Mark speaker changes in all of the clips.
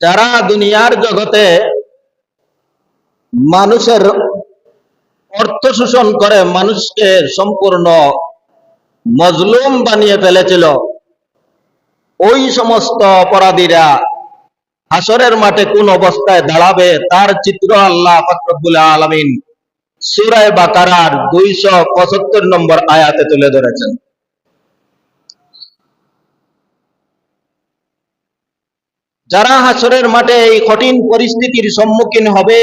Speaker 1: যারা দুনিয়ার জগতে মানুষের অর্থ শোষণ করে, মানুষকে সম্পূর্ণ মজলুম বানিয়ে ফেলেছিল, ওই সমস্ত অপরাধীরা হাসরের মাঠে কোন অবস্থায় দাঁড়াবে, তার চিত্র আল্লাহ ফাকরুল আলমিন সুরায় বাকারার দুইশো পঁচাত্তর নম্বর আয়াতে তুলে ধরেছেন। যারা হাসরের মাঠে এই কঠিন পরিস্থিতির সম্মুখীন হবে,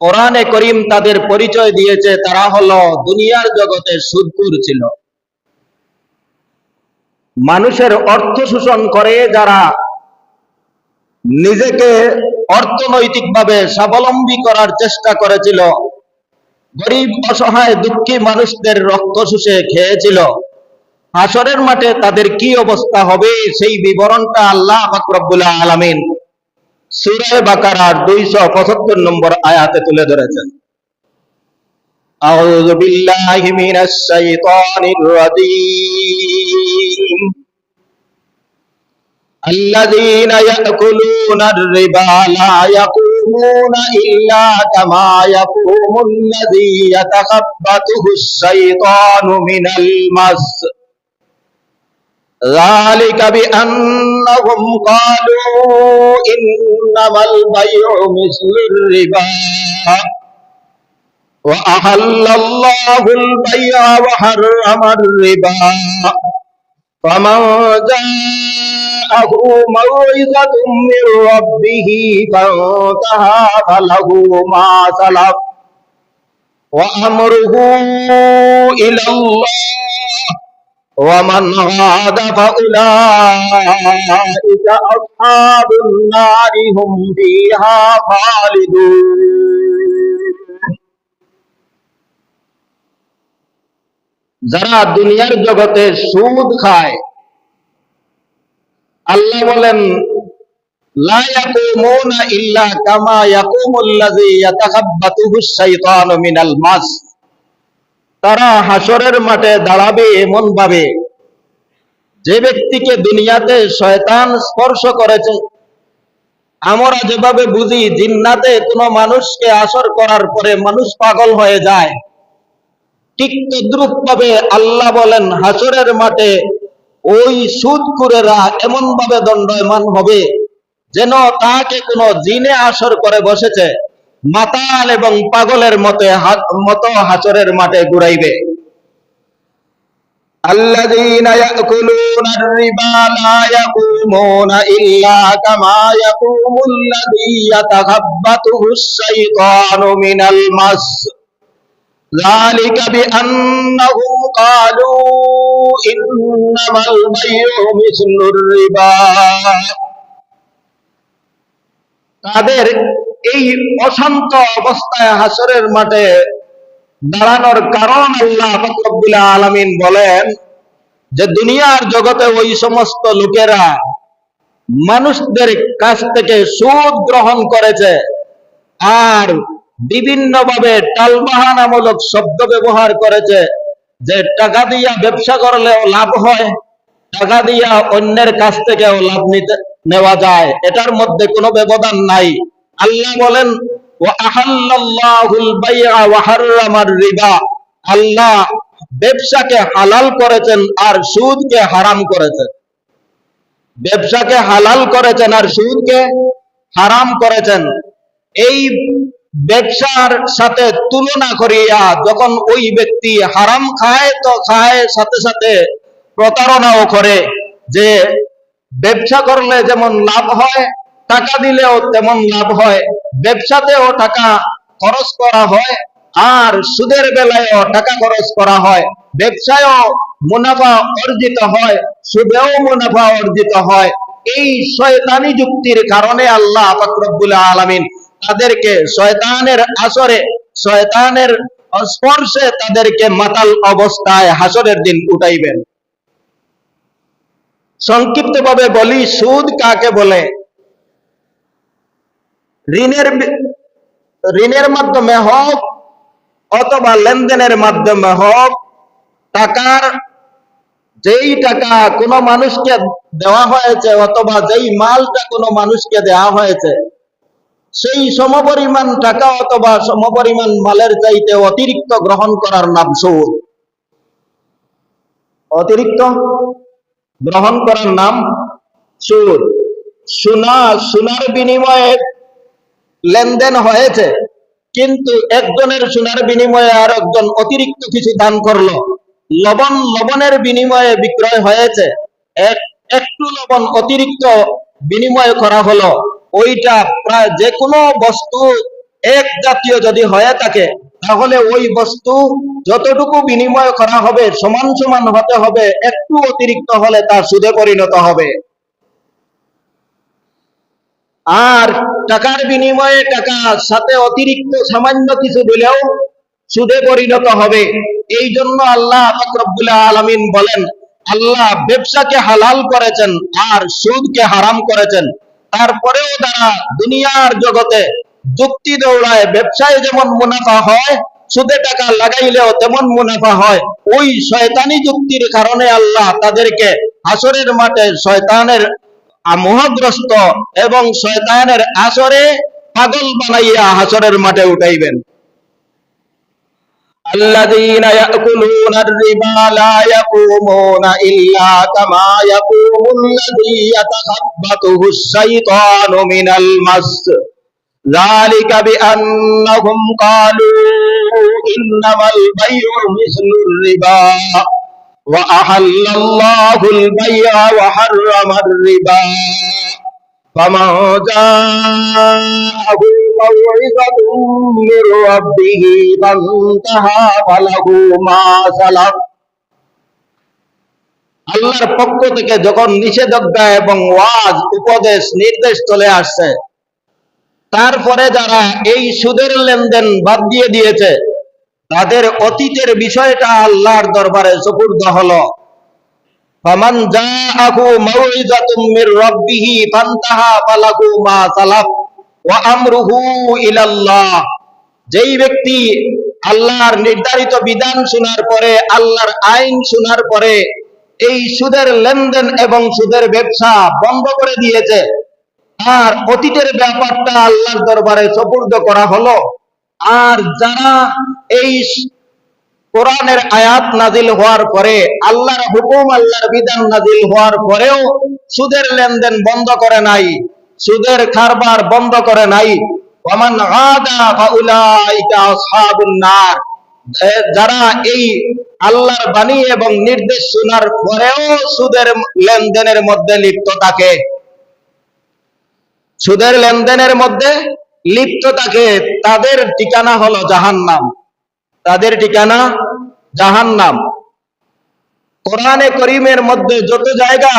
Speaker 1: কোরআনে করিম তাদের পরিচয় দিয়েছে, তারা হলো দুনিয়ার জগতে সুদপুর ছিল। মানুষের অর্থ শোষণ করে যারা নিজেকে অর্থনৈতিকভাবে স্বাবলম্বী করার চেষ্টা করেছিল, গরিব, অসহায়, দুঃখী মানুষদের রক্ত শুষে খেয়েছিল। হাসরের মাঠে তাদের কি অবস্থা হবে সেই বিবরণটা আল্লাহ ফাকরুল আলমিন সুরে বাকারার দুইশো পঁচাত্তর নম্বর আয়াতে তুলে ধরেছেন أعوذ بالله من الشيطان الرجيم الذين يأكلون الربا لا يقومون إلا كما يقوم الذي يتخبطه الشيطان من المس ذلك بأنهم قالوا إنما البيع مثل الربا وأحل الله البيع وحرم الربا فمن جاءه موعظة من ربه فانتهى فله ما سلف وأمره إلى الله ومن عاد فأولئك أصحاب النار هم فيها خالدون যারা দুনিয়ার জগতে সুদ খায় আল্লাহ বলেন লা ইয়াকুমুনা ইল্লা কামা ইয়াকুমুল্লাযী ইয়াতাখাব্বাতুহু শাইতানু মিনাল মাস তারা হাসরের মাঠে দাঁড়াবে এমন ভাবে যে ব্যক্তিকে দুনিয়াতে শয়তান স্পর্শ করেছে, আমরা যেভাবে বুঝি, জিন্নাতে কোনো মানুষকে আসর করার পরে মানুষ পাগল হয়ে যায়। ঠিক তদ্রুপ ভাবে আল্লাহ বলেন হাসরের মাঠে ওই সুদকুরেরা এমন ভাবে দণ্ডয়মান হবে, যেন তাকে কোনো জিনে আসর করে বসেছে। মাতাল এবং পাগলের মতে মতো হাসরের মাঠে ঘুরাইবে الذين يأكلون الربا لا يقومون إلا كما يقوم الذي يتخبطه الشيطان من المس ذلك بأنهم قالوا إنما البيع مثل الربا তাদের এই অশান্ত অবস্থায় হাসরের মাঠে দাঁড়ানোর কারণ আল্লাহ ফকরবুল্লাহ আলমিন বলেন যে দুনিয়ার জগতে ওই সমস্ত লোকেরা মানুষদের কাছ থেকে সুদ গ্রহণ করেছে আর বিভিন্নভাবে টালবাহানামূলক শব্দ ব্যবহার করেছে যে টাকা দিয়া ব্যবসা করলেও লাভ হয়, টাকা দিয়া অন্যের কাছ থেকেও লাভ নিতে, নেওয়া যায়। এটার মধ্যে কোনো ব্যবধান নাই। আল্লাহ বলেন আল্লাহ ব্যবসাকে হালাল করেছেন আর সুদকে হারাম করেছেন। ব্যবসাকে হালাল করেছেন আর সুদকে হারাম করেছেন। এই ব্যবসার সাথে তুলনা করিয়া যখন ওই ব্যক্তি হারাম খায়, তো খায় সাথে সাথে প্রতারণাও করে যে ব্যবসা করলে যেমন লাভ হয় টাকা দিলেও তেমন লাভ হয়, ব্যবসাতেও টাকা খরচ করা হয়, আর সুদের বেলায়ও টাকা খরচ করা হয়, ব্যবসায়ও মুনাফা অর্জিত হয়, সুদেও মুনাফা অর্জিত হয়। এই শয়তানি যুক্তির কারণে আল্লাহ ফাকরুল আলমিন তাদেরকে শয়তানের আসরে, শয়তানের স্পর্শে তাদেরকে মাতাল অবস্থায় হাসরের দিন উঠাইবেন। সংক্ষিপ্ত ভাবে বলি, সুদ কাকে বলে? ঋণের ঋণের মাধ্যমে হোক অথবা লেনদেনের মাধ্যমে হোক, টাকার, যেই টাকা কোনো মানুষকে দেওয়া হয়েছে অথবা যেই মালটা কোনো মানুষকে দেওয়া হয়েছে, সেই সমপরিমাণ টাকা অথবা সমপরিমাণ মালের চাইতে অতিরিক্ত গ্রহণ করার নাম সুদ। অতিরিক্ত গ্রহণ করার নাম সুদ। সোনা সোনার বিনিময়ে লেনদেন হয়েছে। কিন্তু একজনের সোনার বিনিময়ে আর একজন অতিরিক্ত কিছু দান করল। লবণ লবণের বিনিময়ে বিক্রয় হয়েছে। এক, একটু লবণ অতিরিক্ত বিনিময় করা হলো। ওইটা প্রায় যে কোনো বস্তু এক জাতীয় যদি হয়ে থাকে, তাহলে ওই বস্তু যতটুকু বিনিময় করা হবে, সমান সমান হতে হবে, একটু অতিরিক্ত হলে তার সুদে পরিণত হবে। আর টাকার বিনিময়ে টাকা সাথে অতিরিক্ত সামান্য কিছু দিলেও সুদে পরিণত হবে। এই জন্য আল্লাহ ফকরবুল আলমিন বলেন, আল্লাহ ব্যবসাকে হালাল করেছেন আর সুদকে হারাম করেছেন। তারপরেও তারা দুনিয়ার জগতে যুক্তি দৌড়ায়, ব্যবসায় যেমন মুনাফা হয়, সুদে টাকা লাগাইলেও তেমন মুনাফা হয়। ওই শয়তানি যুক্তির কারণে আল্লাহ তাদেরকে আসরের মাঠে শয়তানের মোহগ্রস্ত এবং শয়তানের আসরে পাগল বানাইয়া হাসরের মাঠে উঠাইবেন الذين يأكلون الربا لا يقومون إلا كما يقوم الذي يتخبطه الشيطان من المس ذلك بأنهم قالوا إنما البيع مثل الربا وأحل الله البيع وحرم الربا فمن جاءه موعظة من ربه فانتهى فله ما سلف আল্লাহর পক্ষ থেকে যখন নিষেধাজ্ঞা এবং ওয়াজ উপদেশ নির্দেশ চলে আসছে তারপরে যারা এই সুদের লেনদেন বাদ দিয়ে দিয়েছে তাদের অতীতের বিষয়টা আল্লাহর দরবারে সুপুর্দ হলো। যেই ব্যক্তি আল্লাহর নির্ধারিত বিধান শোনার পরে, আল্লাহর আইন শোনার পরে এই সুদের লেনদেন এবং সুদের ব্যবসা বন্ধ করে দিয়েছে আর অতীতের ব্যাপারটা আল্লাহর দরবারে সপূর্দ করা হলো। আর যারা এই কোরআনের আয়াত নাজিল হওয়ার পরে, আল্লাহর হুকুম, আল্লাহর বিধান নাজিল হওয়ার পরেও সুদের লেনদেন বন্ধ করে নাই, সুদের কারবার বন্ধ করে নাই। যারা এই আল্লাহর বাণী এবং নির্দেশ শোনার পরেও সুদের লেনদেনের মধ্যে লিপ্ত থাকে। সুদের লেনদেনের মধ্যে লিপ্ত থাকে, তাদের ঠিকানা হলো জাহান্নাম। তাদের ঠিকানা জাহান্নাম। কোরআনে করিমের মধ্যে যত জায়গা,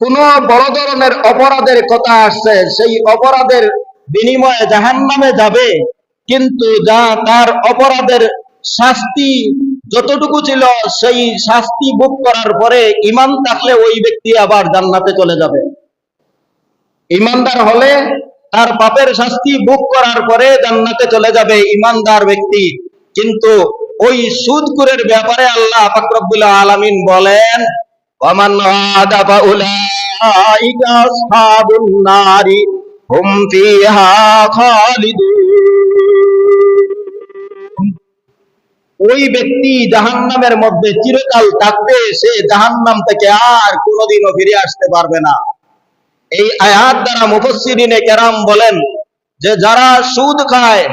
Speaker 1: কোন বড় ধরনের অপরাধের কথা আসছে, সেই অপরাধের বিনিময়ে জাহান্নামে যাবে। কিন্তু যা তার অপরাধের শাস্তি যতটুকু ছিল, সেই শাস্তি ভোগ করার পরে ইমান থাকলে ওই ব্যক্তি আবার জান্নাতে চলে যাবে। ইমানদার হলে তার পাপের শাস্তি ভোগ করার পরে জান্নাতে চলে যাবে ইমানদার ব্যক্তি। কিন্তু ওই সুদকুরের ব্যাপারে আল্লাহ ফাকরুল আলামিন বলেন ওই ব্যক্তি জাহান্নামের মধ্যে চিরকাল থাকবে, সে জাহান্নাম থেকে আর কোনোদিনও ফিরে আসতে পারবে না। এই আয়াত দ্বারা মুফসিরিনে কেরাম বলেন যে যারা সুদ খায়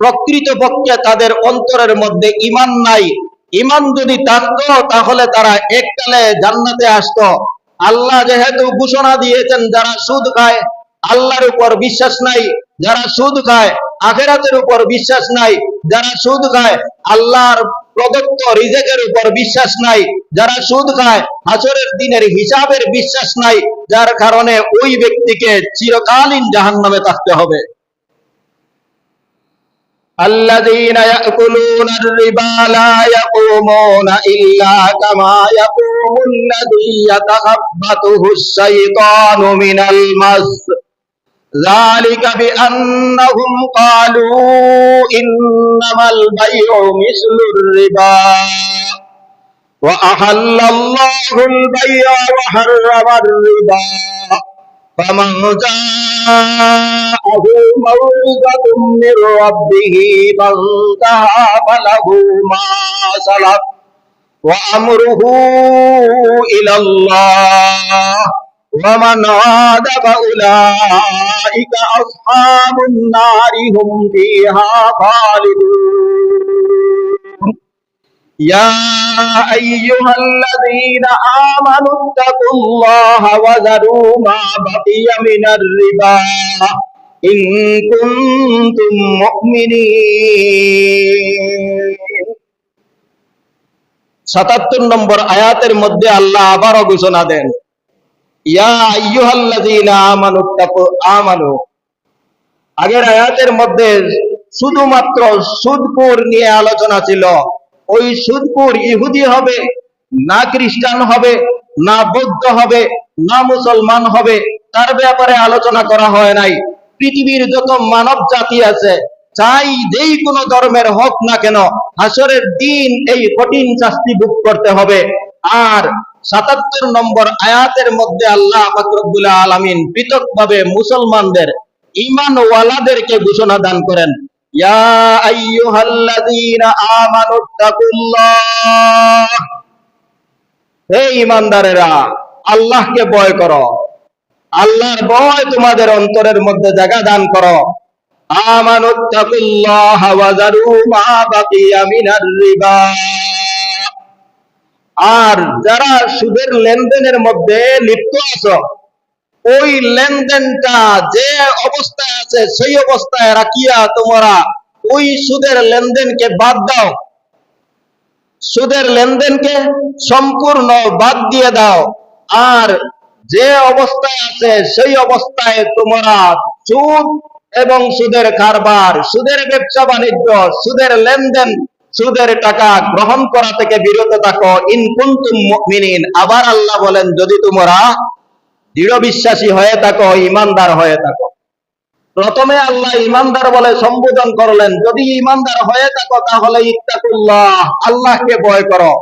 Speaker 1: প্রকৃত পক্ষে তাদের অন্তরের মধ্যে ইমান নাই। ইমান যদি থাকতো, তাহলে তারা এককালে জান্নাতে আসতো। আল্লাহ যেহেতু ঘোষণা দিয়েছেন, যারা সুদ খায়, আল্লাহর উপর বিশ্বাস নাই, যারা সুদ খায় আখেরাতের উপর বিশ্বাস নাই যারা সুদ খায় আল্লাহর প্রদত্ত রিজেকের উপর বিশ্বাস নাই যারা সুদ খায় হাসরের দিনের হিসাবের বিশ্বাস নাই যার কারণে ওই ব্যক্তিকে চিরকালীন জাহান্নামে থাকতে হবে الذين يأكلون الربا لا يقومون إلا كما يقوم الذي يتخبطه الشيطان من المس ذلك بأنهم قالوا إنما البيع مثل الربا وأحل الله البيع وحرم الربا فمن جاءه موعظة من ربه فانتهى فله ما سلف وأمره إلى الله ومن عاد فأولئك أصحاب النار هم فيها خالدون يا أيها الذين آمنوا اتقوا الله وذروا ما بقي من الربا إن كنتم مؤمنين সাতাত্তর নম্বর আয়াতের মধ্যে আল্লাহ আবারও ঘোষণা দেন ইয়া আইয়ুহাল্লাযীনা আগের আয়াতের মধ্যে শুধুমাত্র সুদপুর নিয়ে আলোচনা ছিল। ওই সুদপুর ইহুদি হবে, না খ্রিস্টান হবে, না বৌদ্ধ হবে, না মুসলমান হবে, তার ব্যাপারে আলোচনা করা হয় নাই। পৃথিবীর যত মানব জাতি আছে চাই যেই কোনো ধর্মের হোক না কেন, হাসরের দিন এই কঠিন শাস্তি ভোগ করতে হবে। আর সাতাত্তর নম্বর আয়াতের মধ্যে আল্লাহ ফাকরুল আলমিন পৃথকভাবে মুসলমানদের ইমান ওয়ালাদেরকে ঘোষণা দান করেন হে ইমানদারেরা আল্লাহকে ভয় করো। আল্লাহর ভয় তোমাদের অন্তরের মধ্যে জায়গা দান করো। আমানুত্তাকুল্লাহ ওয়া মা বাকিয়া মিনার রিবা। আর যারা সুদের লেনদেনের মধ্যে লিপ্ত আছো, ওই লেনদেনটা যে অবস্থায় আছে, সেই অবস্থায় রাখিয়া তোমরা ওই সুদের লেনদেনকে বাদ দাও। সুদের লেনদেনকে সম্পূর্ণ বাদ দিয়ে দাও। আর যে অবস্থায় আছে, সেই অবস্থায় তোমরা সুদ এবং সুদের কারবার, সুদের ব্যবসা বাণিজ্য, সুদের লেনদেন সুদের টাকা গ্রহণ করা থেকে বিরত থাকো। ইন মুমিনিন। আবার আল্লাহ বলেন, যদি তোমরা দৃঢ় বিশ্বাসী হয়ে থাকো, ইমানদার হয়ে থাকো। প্রথমে আল্লাহ ইমানদার বলে সম্বোধন করলেন, যদি ইমানদার হয়ে থাকো তাহলে ইত্তাকুল্লাহ, আল্লাহকে ভয় করো।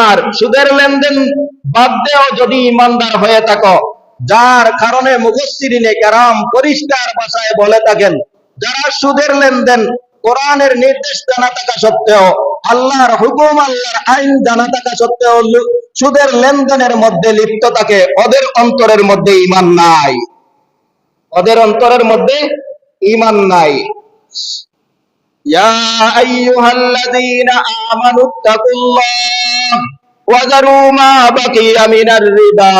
Speaker 1: আর সুদের লেনদেন বাদ দেও যদি ইমানদার হয়ে থাকো। যার কারণে মুখস্থিরিনে কারাম পরিষ্কার ভাষায় বলে থাকেন, যারা সুদের লেনদেন কোরআনের নির্দেশ জানা থাকা সত্ত্বেও, আল্লাহর হুকুম, আল্লাহর আইন জানা থাকা সত্ত্বেও সুদের লেনদেনের মধ্যে লিপ্ত থাকে। ওদের অন্তরের মধ্যে ইমান নাই। ওদের অন্তরের মধ্যে ইমান নাই। ইয়া আইয়ুহাল্লাযীনা আমানু তাকুল্লাহ ওয়াযারু মা বাকিয়া মিনার রিবা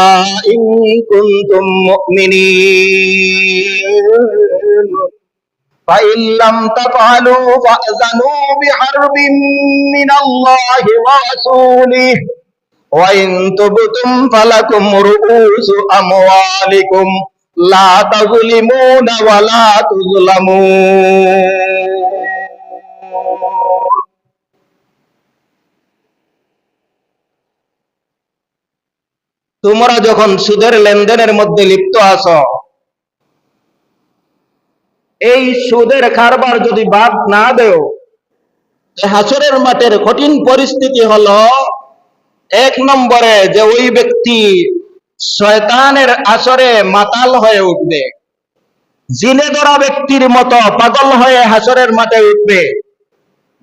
Speaker 1: ইন কুনতুম মুমিনিন। فإن لم تفعلوا فأذنوا بحرب من الله ورسوله وإن تبتم فلكم رؤوس أموالكم لا تظلمون ولا تظلمون তোমরা যখন সুদের লেনদেনের মধ্যে লিপ্ত আছো এই সুদের কারবার যদি বাদ না দেও হাসরের মাঠের কঠিন পরিস্থিতি হলো এক নম্বরে যে ওই ব্যক্তি শয়তানের আসরে মাতাল হয়ে উঠবে। জিনে ধরা ব্যক্তির মতো পাগল হয়ে হাসরের মাঠে উঠবে।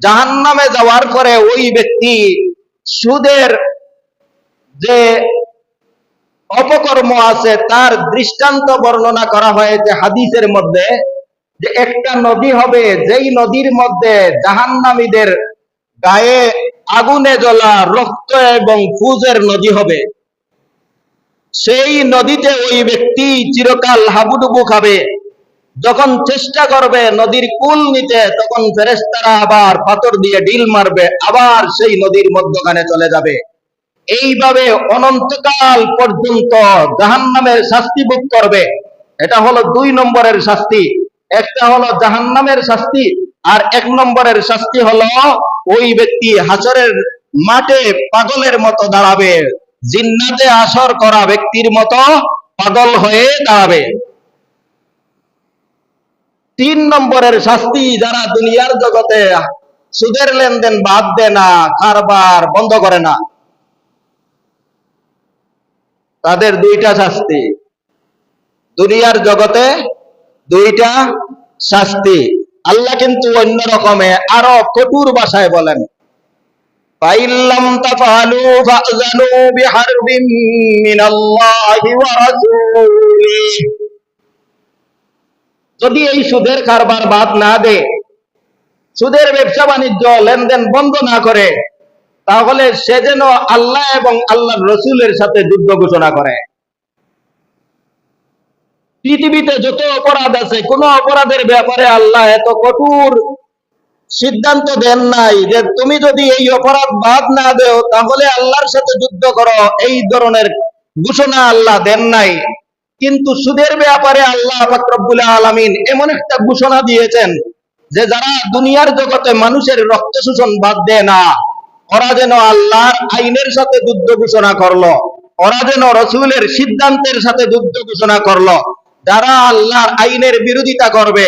Speaker 1: জাহান্নামে যাওয়ার পরে ওই ব্যক্তি সুদের যে অপকর্ম আছে তার দৃষ্টান্ত বর্ণনা করা হয়েছে হাদিসের মধ্যে। যে একটা নদী হবে, যেই নদীর মধ্যে জাহান্নামীদের গায়ে আগুনে জ্বলা, রক্ত এবং ফুজের নদী হবে। সেই নদীতে ওই ব্যক্তি চিরকাল হাবুডুবু খাবে। যখন চেষ্টা করবে নদীর কুল নিতে, তখন ফেরেস্তারা আবার পাথর দিয়ে ডিল মারবে, আবার সেই নদীর মধ্যখানে চলে যাবে। এইভাবে অনন্তকাল পর্যন্ত জাহান্নামের শাস্তি ভোগ করবে। এটা হলো দুই নম্বরের শাস্তি। একটা হলো জাহান্নামের শাস্তি আর এক নম্বরের শাস্তি হলো ওই ব্যক্তি হাসরের মাঠে পাগলের মতো দাঁড়াবে, জিন্নাতে আসর করা ব্যক্তির মতো পাগল হয়ে দাঁড়াবে। তিন নম্বরের শাস্তি যারা দুনিয়ার জগতে সুদের লেনদেন বাদ দেয় না, কারবার বন্ধ করে না। তাদের দুইটা শাস্তি। দুনিয়ার জগতে দুইটা শাস্তি। আল্লাহ কিন্তু অন্য রকমে আরও কঠোর ভাষায় বলেন যদি এই সুদের কারবার বাদ না দে সুদের ব্যবসা বাণিজ্য লেনদেন বন্ধ না করে, তাহলে সে যেন আল্লাহ এবং আল্লাহর রসুলের সাথে যুদ্ধ ঘোষণা করে। পৃথিবীতে যত অপরাধ আছে, কোন অপরাধের ব্যাপারে আল্লাহ এত কঠোর সিদ্ধান্ত দেন নাই যে তুমি যদি এই অপরাধ বাদ না দেও, তাহলে আল্লাহর সাথে যুদ্ধ করো। এই ধরনের ঘোষণা আল্লাহ দেন নাই। কিন্তু সুদের ব্যাপারে আল্লাহ ফাকরবুল আলমিন এমন একটা ঘোষণা দিয়েছেন যে যারা দুনিয়ার জগতে মানুষের রক্ত শোষণ বাদ দেয় না, ওরা যেন আল্লাহর আইনের সাথে যুদ্ধ ঘোষণা করল, ওরা যেন রসুলের সিদ্ধান্তের সাথে যুদ্ধ ঘোষণা করল। যারা আল্লাহর আইনের বিরোধিতা করবে,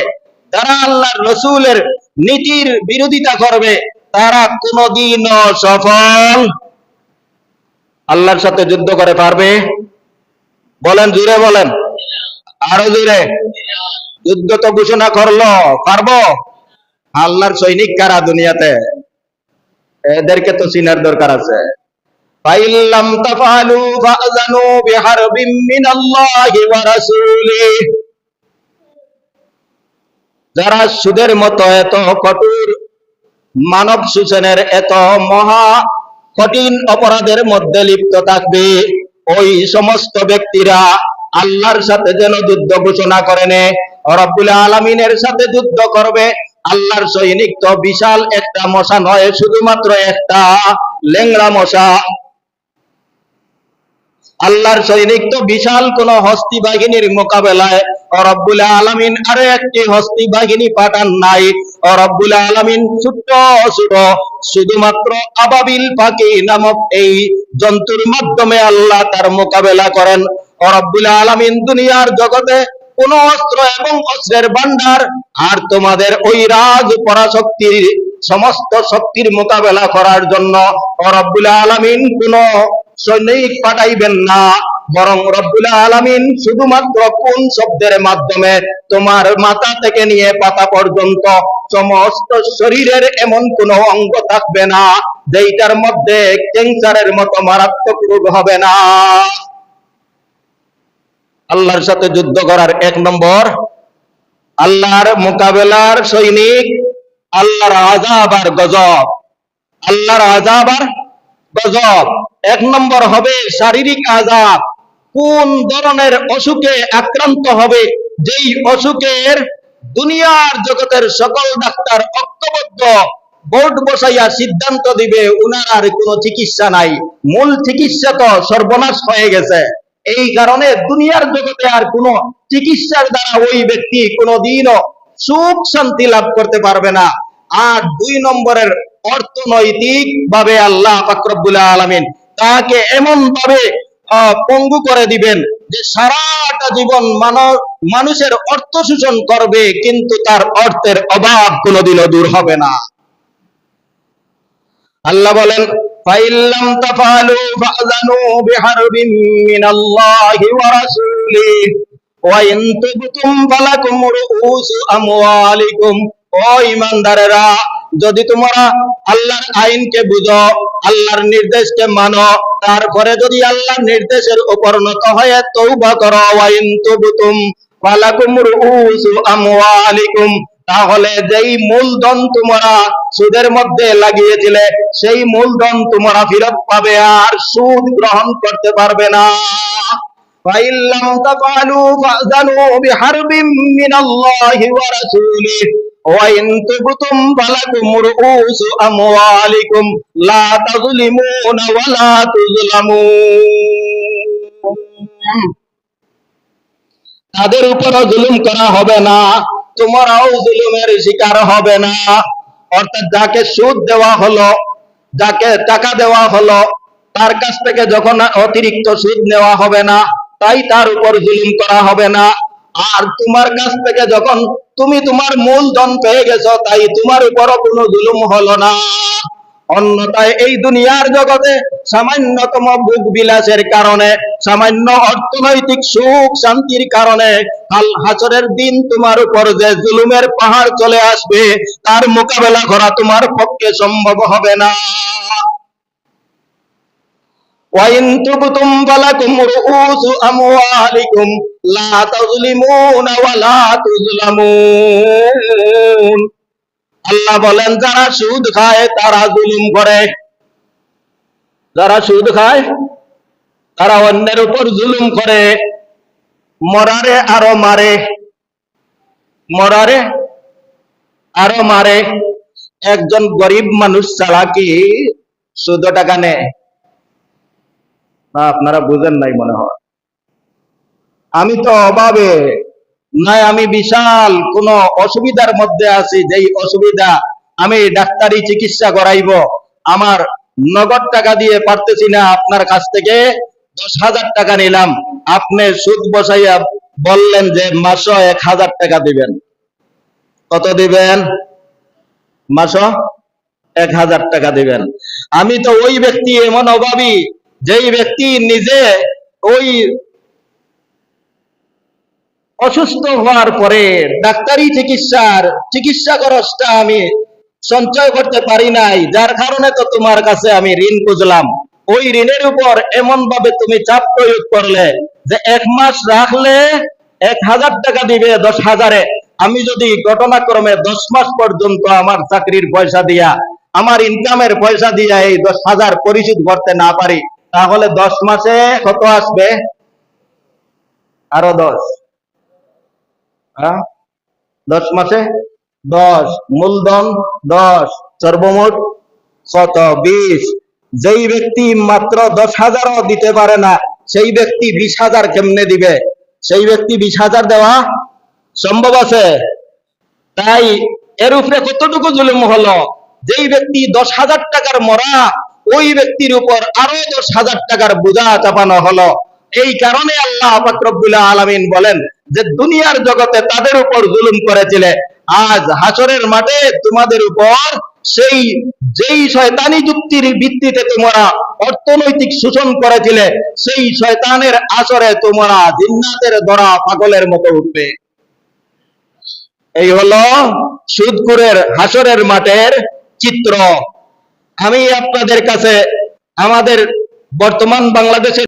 Speaker 1: যারা আল্লাহর রসুলের নীতির বিরোধিতা করবে, তারা কোনদিনও সফল আল্লাহর সাথে যুদ্ধ করে পারবে? বলেন জুড়ে বলেন। আরও জুড়ে যুদ্ধ তো ঘোষণা করল, পারব? আল্লাহর সৈনিক কারা দুনিয়াতে? এদেরকে তো চিনার দরকার আছে। ফাইল্লাম তাফালু ফাযানু বিহারবিম মিনাল্লাহি ওয়া রাসূলিহি যারা সুদের মতো এত কঠোর মানব শোষণের এত মহা কঠিন অপরাধের মধ্যে লিপ্ত থাকবে, ওই সমস্ত ব্যক্তিরা আল্লাহর সাথে যেন যুদ্ধ ঘোষণা করে নে, রব্বুল আলমিনের সাথে যুদ্ধ করবে, আল্লাহর সৈনিক তো বিশাল একটা মশা নয়, শুধুমাত্র একটা লেংড়া মশা। আল্লাহর সৈনিক তো বিশাল কোন হস্তি বাহিনীর মোকাবেলায়। রব্বুল আলমিন আরও একটি হস্তি বাহিনী পাঠান নাই। রব্বুল আলমিন ছোট্ট ছোট, শুধুমাত্র আবাবিল পাখি নামক এই জন্তুর মাধ্যমে আল্লাহ তার মোকাবেলা করেন। রব্বুল আলমিন দুনিয়ার জগতে কোন অস্ত্র এবং অস্ত্রের ভান্ডার আর তোমাদের ওই রাজ পরাশক্তির সমস্ত শক্তির মোকাবেলা করার জন্য রব্বুল আলমিন কোন সৈনিক পাঠাইবেন না। বরং রব্বুল আলামিন শুধুমাত্র কোন শব্দের মাধ্যমে তোমার মাথা থেকে নিয়ে পাতা পর্যন্ত সমস্ত শরীরের এমন কোন অঙ্গ থাকবে না, যেইটার মধ্যে ক্যান্সারের মতো মারাত্মক রোগ হবে না। আল্লাহর সাথে যুদ্ধ করার এক নম্বর, আল্লাহর মোকাবেলার সৈনিক, আল্লাহর আজাব আর গজব। আল্লাহর আজাব আর গজব। এক নম্বর হবে শারীরিক আজাব। কোন ধরনের অসুখে আক্রান্ত হবে? যেই অসুখের দুনিয়ার জগতের সকল ডাক্তার ঐক্যবদ্ধ, বোর্ড বসাইয়া সিদ্ধান্ত দিবে, উনার আর কোনো চিকিৎসা নাই। মূল চিকিৎসা তো সর্বনাশ হয়ে গেছে। এই কারণে দুনিয়ার জগতে আর কোনো চিকিৎসার দ্বারা ওই ব্যক্তি কোনোদিনও সুখ শান্তি লাভ করতে পারবে না। আর দুই নম্বরের অর্থনৈতিক ভাবে আল্লাহ ফাকরবুল আলমিন তাকে এমন ভাবে পঙ্গু করে দিবেন যে সারাটা জীবন মানব মানুষের অর্থ শোষণ করবে, কিন্তু তার অর্থের অভাব কোনোদিনও দূর হবে না। আল্লাহ বলেন ফাইল্লাম তাফালু ফাযানু বিহারবিম মিনাল্লাহি ওয়া রাসূলিহি, ওয়া ইন ফালাকুম রুউসু আমওয়ালিকুম। ও ইমানদারেরা যদি তোমরা আল্লাহর আইনকে বুঝো আল্লাহর নির্দেশকে মানো তারপরে যদি আল্লাহর নির্দেশের উপর নত হয়ে তৌবা করো ওয়া ইন তুবতুম ফালাকুম রুউসু আমওয়ালিকুম তাহলে যেই মূলধন তোমরা সুদের মধ্যে লাগিয়েছিলে সেই মূলধন তোমরা ফেরত পাবে আর সুদ গ্রহণ করতে পারবে না فإن لم تفعلوا فأذنوا بحرب من الله ورسوله وإن تبتم فلكم رؤوس أموالكم لا تظلمون ولا تظلمون তাদের উপরও জুলুম করা হবে না তোমরাও জুলুমের শিকার হবে না অর্থাৎ যাকে সুদ দেওয়া হলো যাকে টাকা দেওয়া হলো তার কাছ থেকে যখন অতিরিক্ত সুদ নেওয়া হবে না তাই তার উপর জুলুম করা হবে না আর তোমার কাছ থেকে যখন তুমি তোমার মূলধন পেয়ে গেছো, তাই তোমার উপরও কোনো জুলুম হলো না। অন্যথায় এই দুনিয়ার জগতে সামান্যতম ভোগ বিলাসের কারণে, সামান্য অর্থনৈতিক সুখ শান্তির কারণে কাল হাসরের দিন তোমার উপর যে জুলুমের পাহাড় চলে আসবে, তার মোকাবেলা করা তোমার পক্ষে সম্ভব হবে না। ওয়াইন তুবতুম ফালাকুম রুউসু আমওয়ালিকুম আল্লাহ বলেন, যারা সুদ খায়, তারা জুলুম করে। যারা সুদ খায়, তারা অন্যের উপর জুলুম করে। মরারে আরও মারে। মরারে আরও মারে। একজন গরিব মানুষ চালাকি শুধু টাকা নেয়। না, আপনারা বুঝেন নাই মনে হয়। আমি তো অভাবে, নাই আমি বিশাল কোন অসুবিধার মধ্যে আছি, যেই অসুবিধা আমি ডাক্তারি চিকিৎসা করাইব, আমার নগদ টাকা দিয়ে পারতেছি না, আপনার কাছ থেকে দশ হাজার টাকা নিলাম। আপনি সুদ বসাইয়া বললেন যে মাসো এক হাজার টাকা দিবেন। কত দিবেন? মাসো এক হাজার টাকা দিবেন। আমি তো ওই ব্যক্তি এমন অভাবী যেই ব্যক্তি নিজে ওই অসুস্থ হওয়ার পরে ডাক্তারি চিকিৎসার চিকিৎসা খরচটা আমি সঞ্চয় করতে পারি নাই, যার কারণে তো তোমার কাছে আমি ঋণ খুঁজলাম। ওই ঋণের উপর এমন ভাবে তুমি চাপ প্রয়োগ করলে যে এক মাস রাখলে এক হাজার টাকা দিবে দশ হাজারে। আমি যদি ঘটনাক্রমে দশ মাস পর্যন্ত আমার চাকরির পয়সা দিয়া, আমার ইনকামের পয়সা দিয়া এই দশ হাজার পরিশোধ করতে না পারি তাহলে দশ মাসে কত আসবে? আরও দশ। দশ মাসে? দশ। মূলধন দশ। সর্বমোট কত? বিশ। যেই ব্যক্তি মাত্র দশ হাজারও দিতে পারে না, সেই ব্যক্তি বিশ হাজার কেমনে দিবে? সেই ব্যক্তি বিশ হাজার দেওয়া সম্ভব আছে? তাই এর উপরে কতটুকু জুলুম হলো? যেই ব্যক্তি দশ হাজার টাকার মরা ওই ব্যক্তির উপর আরও দশ হাজার টাকার বোঝা চাপানো হলো। এই কারণে আল্লাহ ফাকরবুল্লাহ আলমিন বলেন যে, দুনিয়ার জগতে তাদের উপর জুলুম করেছিলে। আজ হাসরের মাঠে তোমাদের উপর সেই, যেই শয়তানি যুক্তির ভিত্তিতে তোমরা অর্থনৈতিক শোষণ করেছিলে, সেই শয়তানের আসরে তোমরা জিন্নাতের ধরা পাগলের মতো উঠবে। এই হলো সুদপুরের হাসরের মাঠের চিত্র। আমি আপনাদের কাছে আমাদের বর্তমান বাংলাদেশের